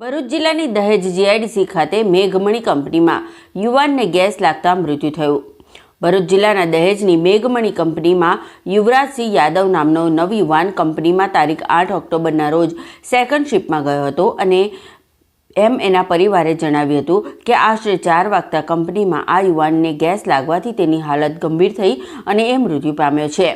ભરૂચ જિલ્લાની દહેજ જીઆઈડીસી ખાતે મેઘમણી કંપનીમાં યુવાનને ગેસ લાગતા મૃત્યુ થયું. ભરૂચ જિલ્લાના દહેજની મેઘમણી કંપનીમાં યુવરાજસિંહ યાદવ નામનો નવયુવાન કંપનીમાં તારીખ આઠ ઓક્ટોબરના રોજ સેકન્ડ શિફ્ટમાં ગયો હતો અને એમ એના પરિવારે જણાવ્યું હતું કે આશરે ચાર વાગતા કંપનીમાં આ યુવાનને ગેસ લાગવાથી તેની હાલત ગંભીર થઈ અને એ મૃત્યુ પામ્યો છે.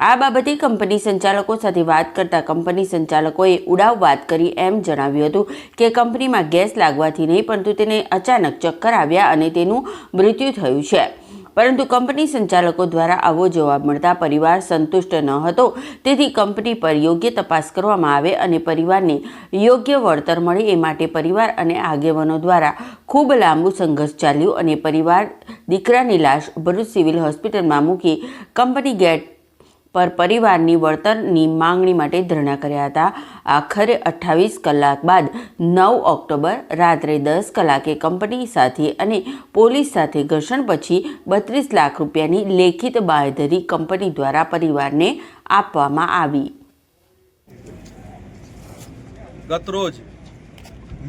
આ બાબતે કંપની સંચાલકો સાથે વાત કરતા કંપની સંચાલકોએ ઉડાવ વાત કરી એમ જણાવ્યું હતું કે કંપનીમાં ગેસ લાગવાથી નહીં, પરંતુ તેને અચાનક ચક્કર આવ્યા અને તેનું મૃત્યુ થયું છે. પરંતુ કંપની સંચાલકો દ્વારા આવો જવાબ મળતા પરિવાર સંતુષ્ટ ન હતો. તેથી કંપની પર યોગ્ય તપાસ કરવામાં આવે અને પરિવારને યોગ્ય વળતર મળે એ માટે પરિવાર અને આગેવાનો દ્વારા ખૂબ લાંબુ સંઘર્ષ ચાલ્યું અને પરિવાર દીકરાની લાશ ભરૂચ સિવિલ હોસ્પિટલમાં મૂકી કંપની ગેટ પર પરિવારની વળતરની માંગણી માટે ધરણા કર્યા હતા. આખરે અઠ્ઠાવીસ કલાક બાદ નવ ઓક્ટોબર રાત્રે દસ કલાકે કંપની સાથે અને પોલીસ સાથે ઘર્ષણ પછી બત્રીસ લાખ રૂપિયાની લેખિત બાંયધરી કંપની દ્વારા પરિવારને આપવામાં આવી. ગત રોજ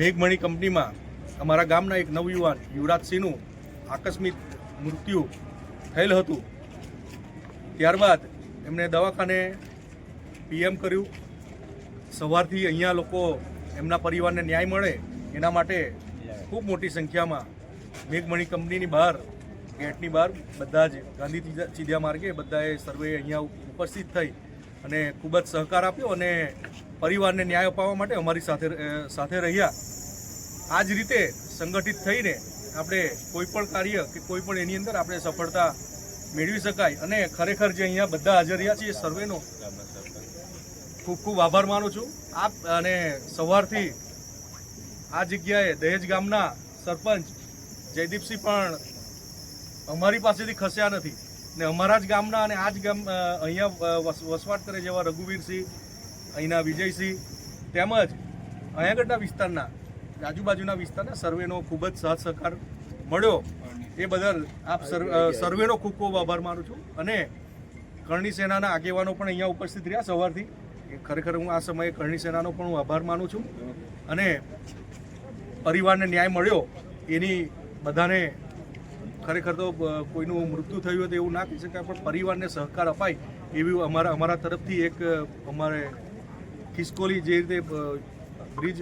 મેઘમણી કંપનીમાં અમારા ગામના એક નવયુવાન યુવરાજસિંહનું આકસ્મિક મૃત્યુ થયેલ હતું. ત્યારબાદ એમણે દવાખાને પીએમ કર્યું. સવારથી અહીંયા લોકો એમના પરિવારને ન્યાય મળે એના માટે ખૂબ મોટી સંખ્યામાં મેઘમણી કંપનીની બહાર, ગેટની બહાર બધા જ ગાંધી ચીધ્યા માર્ગે બધાએ સર્વે અહીંયા ઉપસ્થિત થઈ અને ખૂબ જ સહકાર આપ્યો અને પરિવારને ન્યાય અપાવવા માટે અમારી સાથે સાથે રહ્યા. આ જ રીતે સંગઠિત થઈને આપણે કોઈ પણ કાર્ય કે કોઈ પણ એની અંદર આપણે સફળતા મેળવી શકાય અને ખરેખર જે અહીંયા બધા હાજર રહ્યા છે એ સર્વેનો ખૂબ ખૂબ આભાર માનું છું. આપ અને સવારથી આ જગ્યાએ દહેજ ગામના સરપંચ જયદીપસિંહ પણ અમારી પાસેથી ખસ્યા નથી ને અમારા જ ગામના અને આ જ ગામ અહીંયા વસ- વસવાટ કરે જેવા રઘુવીરસિંહ, અહીંના વિજયસિંહ તેમજ અહીંયાગઢના વિસ્તારના, આજુબાજુના વિસ્તારના સર્વેનો ખૂબ જ સહ સહકાર મળ્યો. એ બદલ આપ સર્વેનો ખૂબ ખૂબ આભાર માનું છું. અને કરણી સેનાના આગેવાનો પણ અહીંયા ઉપસ્થિત રહ્યા સવારથી. ખરેખર હું આ સમયે કરણી સેનાનો પણ હું આભાર માનું છું. અને પરિવારને ન્યાય મળ્યો, એની બધાને ખરેખર તો કોઈનું મૃત્યુ થયું હતું એવું ના કહી શકાય, પણ પરિવારને સહકાર અપાય એવી અમારા અમારા તરફથી એક અમારે ખિસકોલી જે રીતે બ્રિજ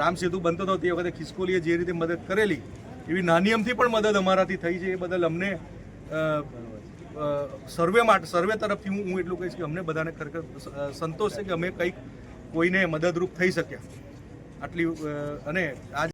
રામ સેતુ બનતો હતો તે વખતે ખિસકોલીએ જે રીતે મદદ કરેલી એવી નાની અમથી પણ મદદ અમારાથી થઈ છે. એ બદલ અમને સર્વે માટે, સર્વે તરફથી હું હું એટલું કહીશ કે અમને બધાને ખરેખર સંતોષ છે કે અમે કંઈક કોઈને મદદરૂપ થઈ શક્યા. આટલી અને આજ